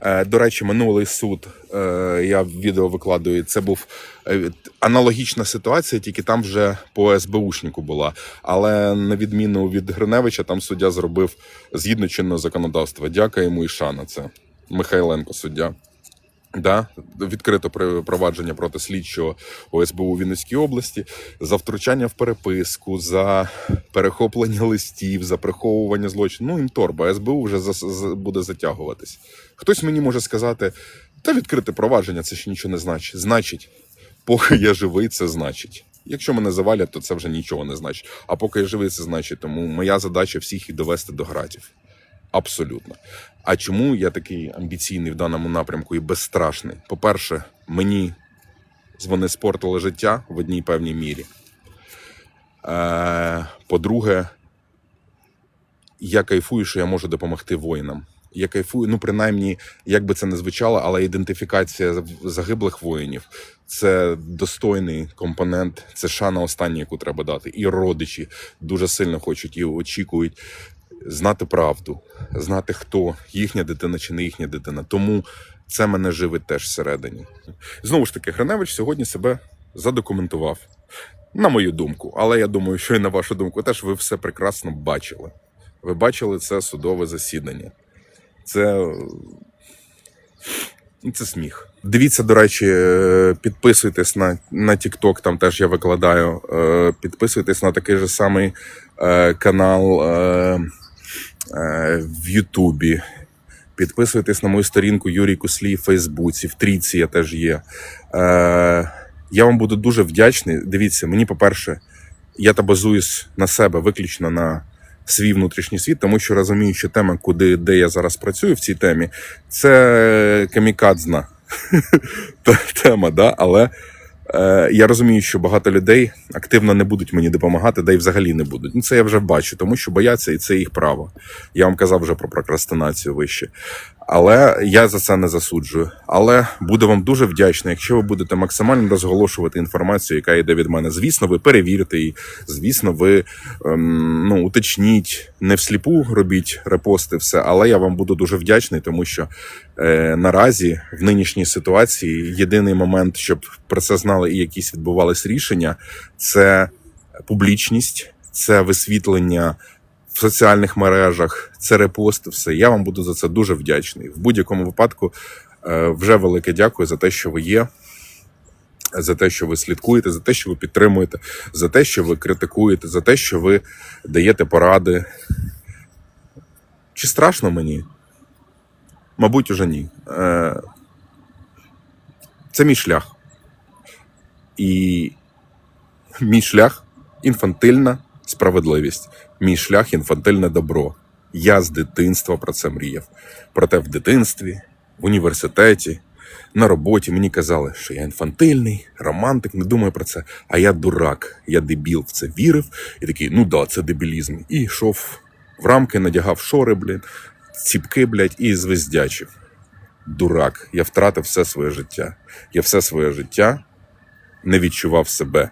Е, До речі, минулий суд е, я відео викладую. Це був е, аналогічна ситуація, тільки там вже по СБУшнику була. Але на відміну від Гриневича, там суддя зробив згідно чинного законодавства. Дяка йому і шана. Це Михайленко, суддя. Да, відкрито провадження проти слідчого ОСБУ Вінницькій області за втручання в переписку, за перехоплення листів, за приховування злочину. Ну, їм торба. СБУ вже за, буде затягуватись. Хтось мені може сказати, та відкрите провадження це ж нічого не значить. Значить, поки я живий, це значить. Якщо мене завалять, то це вже нічого не значить. А поки я живий, це значить. Тому моя задача всіх їх довести до гратів. Абсолютно. А чому я такий амбіційний в даному напрямку і безстрашний? По-перше, мені вони спортили життя в одній певній мірі. Е, по-друге, я кайфую, що я можу допомогти воїнам. Я кайфую, ну принаймні, як би це не звучало, але ідентифікація загиблих воїнів це достойний компонент, це шана остання, яку треба дати. І родичі дуже сильно хочуть і очікують знати правду, знати, хто їхня дитина чи не їхня дитина. Тому це мене живить теж всередині. Знову ж таки, Гриневич сьогодні себе задокументував. На мою думку, але я думаю, що і на вашу думку теж ви все прекрасно бачили. Ви бачили це судове засідання. Це, це сміх. Дивіться, до речі, е, підписуйтесь на, на TikTok, там теж я викладаю. Е, Підписуйтесь на такий же самий е, канал в Ютубі. Підписуйтесь на мою сторінку Юрій Куслій в Фейсбуці, в Трійці я теж є. Е, я вам буду дуже вдячний. Дивіться, мені, по-перше, я та базуюсь на себе виключно на свій внутрішній світ, тому що розумію, що тема, куди де я зараз працюю в цій темі, це камікадзна тема, да? але е, я розумію, що багато людей активно не будуть мені допомагати, да й взагалі не будуть. Ну, це я вже бачу, тому що бояться, і це їх право. Я вам казав вже про прокрастинацію вище. Але я за це не засуджую. Але буду вам дуже вдячний, якщо ви будете максимально розголошувати інформацію, яка йде від мене. Звісно, ви перевірите її. Звісно, ви ем, ну, уточніть, не всліпу робіть репости, все, але я вам буду дуже вдячний, тому що е, наразі в нинішній ситуації єдиний момент, щоб про це знали і якісь відбувались рішення, це публічність, це висвітлення в соціальних мережах, це репости, все. Я вам буду за це дуже вдячний. В будь-якому випадку е, вже велике дякую за те, що ви є. За те, що ви слідкуєте, за те, що ви підтримуєте, за те, що ви критикуєте, за те, що ви даєте поради. Чи страшно мені? Мабуть, уже ні. Е, Це мій шлях. І мій шлях інфантильна справедливість, мій шлях інфантильне добро. Я з дитинства про це мріяв. Проте в дитинстві, в університеті, на роботі мені казали, що я інфантильний, романтик, не думаю про це. А я дурак, я дебіл в це вірив і такий, ну да, це дебілізм. І йшов в рамки, надягав шори, блін, ціпки, блядь, і звездячив. Дурак, я втратив все своє життя. Я все своє життя не відчував себе